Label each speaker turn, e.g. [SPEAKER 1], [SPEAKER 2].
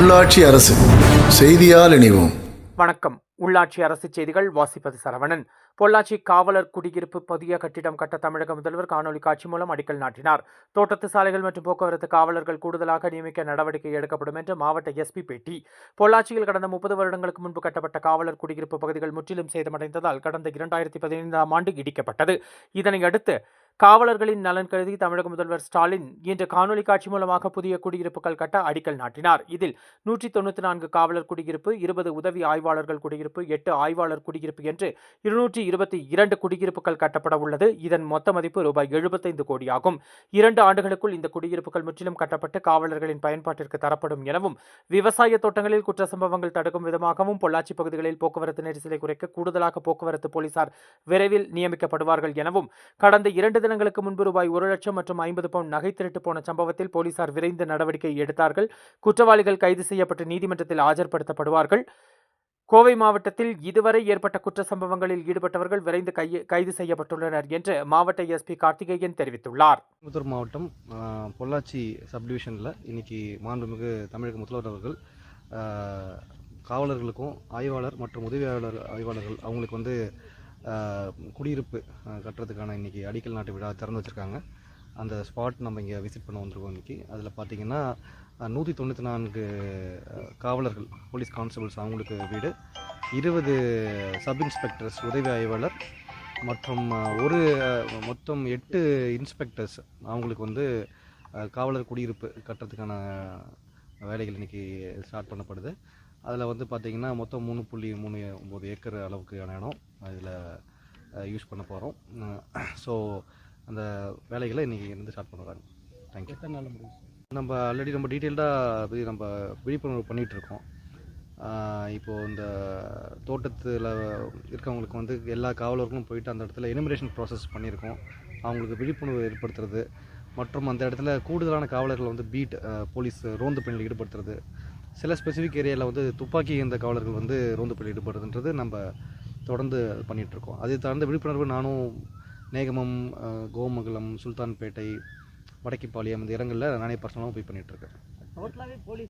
[SPEAKER 1] உள்ளாட்சி அரசு செய்தியால் இணைவோம்.
[SPEAKER 2] வணக்கம். உள்ளாட்சி அரசு செய்திகள் வாசிப்பது சரவணன். பொள்ளாச்சி காவலர் குடியிருப்பு புதிய கட்டிடம் கட்ட தமிழக முதல்வர் காணொலி காட்சி மூலம் அடிக்கல் நாட்டினார். தோட்டத்து சாலைகள் மற்றும் போக்குவரத்து காவலர்கள் கூடுதலாக நியமிக்க நடவடிக்கை எடுக்கப்படும் என்று மாவட்ட எஸ்பி பேட்டி. பொள்ளாச்சியில் கடந்த முப்பது வருடங்களுக்கு முன்பு கட்டப்பட்ட காவலர் குடியிருப்பு பகுதிகள் முற்றிலும் சேதமடைந்ததால் கடந்த இரண்டாயிரத்தி பதினைந்தாம் ஆண்டு இடிக்கப்பட்டது. இதனை அடுத்து காவலர்களின் நலன் கருதி தமிழக முதல்வர் ஸ்டாலின் இன்று காணொலி காட்சி மூலமாக புதிய குடியிருப்புகள் கட்ட அடிக்கல் நாட்டினார். இதில் நூற்றி தொண்ணூற்றி நான்கு காவலர் குடியிருப்பு இருபது உதவி ஆய்வாளர்கள் குடியிருப்பு எட்டு ஆய்வாளர் குடியிருப்பு என்று இருநூற்றி இருபத்தி இரண்டு குடியிருப்புகள் கட்டப்பட உள்ளது. இதன் மொத்த மதிப்பு ரூபாய் எழுபத்தைந்து கோடியாகும். இரண்டு ஆண்டுகளுக்குள் இந்த குடியிருப்புகள் முற்றிலும் கட்டப்பட்டு காவலர்களின் பயன்பாட்டிற்கு தரப்படும் எனவும் விவசாய தோட்டங்களில் குற்ற சம்பவங்கள் தடுக்கும் விதமாகவும் பொள்ளாச்சி பகுதிகளில் போக்குவரத்து நெரிசலை குறைக்க கூடுதலாக போக்குவரத்து போலீசார் விரைவில் நியமிக்கப்படுவார்கள் எனவும் கடந்த இரண்டு தினங்களுக்கு முன்பு ரூபாய் ஒரு லட்சம் மற்றும் ஐம்பது பவுண்ட் நகை திருட்டு போன சம்பவத்தில் போலீசார் விரைந்து நடவடிக்கை எடுத்தார்கள். குற்றவாளிகள் கைது செய்யப்பட்டு நீதிமன்றத்தில் ஆஜர்படுத்தப்படுவார்கள். கோவை மாவட்டத்தில் இதுவரை ஏற்பட்ட குற்ற சம்பவங்களில் ஈடுபட்டவர்கள் விரைந்து கைது செய்யப்பட்டுள்ளனர் என்று மாவட்ட எஸ்பி கார்த்திகேயன் தெரிவித்துள்ளார்.
[SPEAKER 3] கோயம்புத்தூர் மாவட்டம் பொள்ளாச்சி சப்டிவிஷனில் இன்னைக்கு மாண்புமிகு தமிழக முதல்வர் அவர்கள் காவலர்களுக்கும் ஆய்வாளர் மற்றும் உதவி ஆய்வாளர் ஆய்வாளர்கள் அவங்களுக்கு வந்து குடியிருப்பு கட்டுறதுக்கான இன்னைக்கு அடிக்கல் நாட்டு விழா திறந்து வச்சுருக்காங்க. அந்த ஸ்பாட் நம்ம இங்கே விசிட் பண்ண வந்திருக்கோம் இன்றைக்கி அதில் பார்த்தீங்கன்னா நூற்றி தொண்ணூற்றி நான்கு காவலர்கள் போலீஸ் கான்ஸ்டபிள்ஸ் அவங்களுக்கு வீடு இருபது சப் இன்ஸ்பெக்டர்ஸ் உதவி ஆய்வாளர் மற்றும் ஒரு மொத்தம் எட்டு இன்ஸ்பெக்டர்ஸ் அவங்களுக்கு வந்து காவலர் குடியிருப்பு கட்டுறதுக்கான வேலைகள் இன்னைக்கு ஸ்டார்ட் பண்ணப்படுது. அதில் வந்து பார்த்திங்கன்னா மொத்தம் மூணு புள்ளி மூணு ஒம்பது ஏக்கர் அளவுக்கான இடம் அதில் யூஸ் பண்ண போகிறோம் ஸோ அந்த வேலைகளை இன்றைக்கி இருந்து ஸ்டார்ட் பண்ணுறாங்க தேங்க்யூ எத்தனை நாள் முடியும்? நம்ம ஆல்ரெடி நம்ம டீட்டெயில்டாக நம்ம விழிப்புணர்வு பண்ணிகிட்டு இருக்கோம். ஆஹ் இப்போ இந்த தோட்டத்தில் இருக்கவங்களுக்கு வந்து எல்லா காவலர்களும் போயிட்டு அந்த இடத்துல எனிமரேஷன் ப்ராசஸ் பண்ணியிருக்கோம். அவங்களுக்கு விழிப்புணர்வு ஏற்படுத்துறது மற்றும் அந்த இடத்துல கூடுதலான காவலர்கள் வந்து பீட் போலீஸ் ரோந்து பணியில் ஈடுபடுத்துறது சில ஸ்பெசிஃபிக் ஏரியாவில் வந்து துப்பாக்கி இந்த காவலர்கள் வந்து ரோந்து பள்ளி ஈடுபடுறதுன்றது நம்ம தொடர்ந்து பண்ணிகிட்ருக்கோம் இருக்கோம் அதை சார்ந்த விழிப்புணர்வு நானும் நேகமம் கோமங்கலம் சுல்தான்பேட்டை வடக்கிப்பாளையம் இந்த இடங்களில் நானே பர்சனலாகவும் போய் பண்ணிகிட்ருக்கேன்